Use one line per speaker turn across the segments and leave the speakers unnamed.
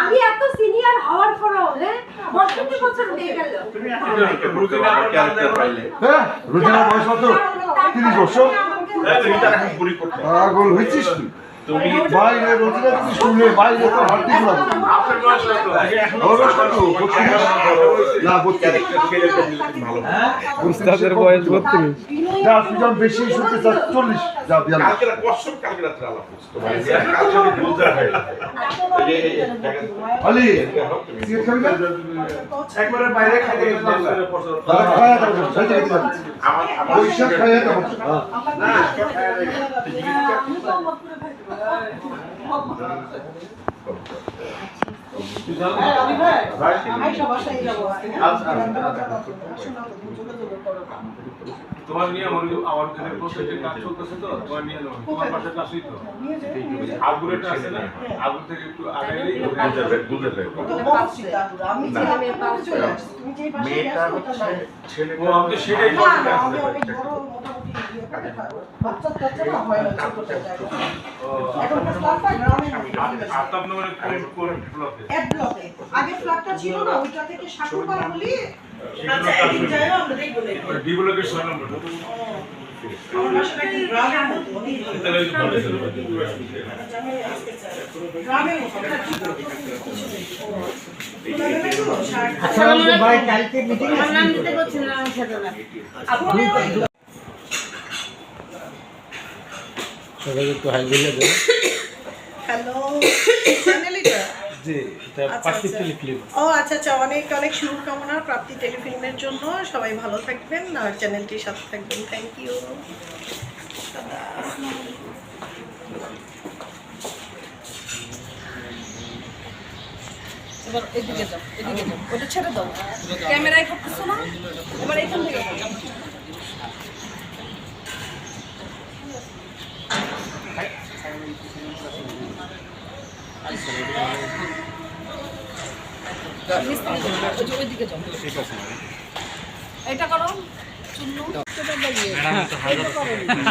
আমি এত সিনিয়র হওয়ার পরেও পঁয়ষট্টি বছর হয়ে গেল।
হ্যাঁ বয়স কত তিরিশ বছর। পাগল হয়েছিস তুই? বাইরে রোজিনা তুই স্কুলে বাইরে তো হাঁটতে ঘুরাবো বয়স কত? বত্রিশ? না বত্রিশ।
বয়স বত্রিশ।
যা সুজন বেশি শুনতে চাস চল্লিশ। যা আলি
একবারে বাইরে খাইতে
খায়া যাব যাব
তোমার নিয়ে আমার আমার কাছে প্রসেসে কাজ চলতেছে তো তোমার নিয়ে যাব তোমার পাশে কাছেই তো। আগুরেটা আছে না? আগুর থেকে একটু আগাইলেই
মেয়েটা হচ্ছে
ও আমি সেটাই
আগে ফ্ল্যাটটা ছিল না ওইটা থেকে ঠাকুরবার বলি আচ্ছা একদিন যাই আমরা দেখব দেখব
ছয় নম্বর
আমার বাসাটা কি গ্রামের মতো
তাহলে ওই যে বলে ছিল।
গ্রামের মতো
আমার নাম দিতে বলছিলাম আমি খেতে না
সবাই একটু হাই বলে দেবে
হ্যালো চ্যানেল এটা
জি এটা
আচ্ছা, আচ্ছা।
টেলিফিল্ম।
ও আচ্ছা আচ্ছা অনেক অনেক শুভকামনা প্রাপ্তি টেলিফিল্মের জন্য। সবাই ভালো থাকবেন আর চ্যানেলটির সাথে থাকবেন। থ্যাংক ইউ
এবার এদিকে যাও এদিকে যাও। ওটা ছেড়ে দাও। ক্যামেরায় করতেছো না? এবার এখান থেকে যাও, ওই যে ওইদিকে যাও। এটা করো।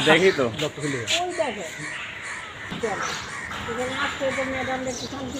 দেখি তো।
আজকে এটা ম্যাডামদের একটু শান্তি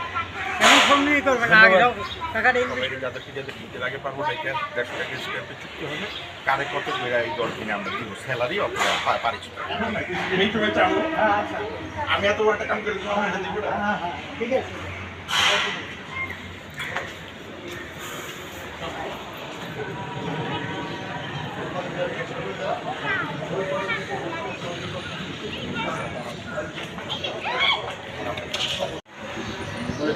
যে
উস্তাদ
তাহলে
ধন্যবাদ।
সবাইকে যাদেরকে যাদের ঈদের আগে পারব তাই দেখো স্ক্র্যাপে চুক্তি হবে। কারে কত এই দল কিনে আমরা দিব স্যালারি অথবা পারিশ্রমিক। আমি এত বড় একটা কাম করে দিলাম এটা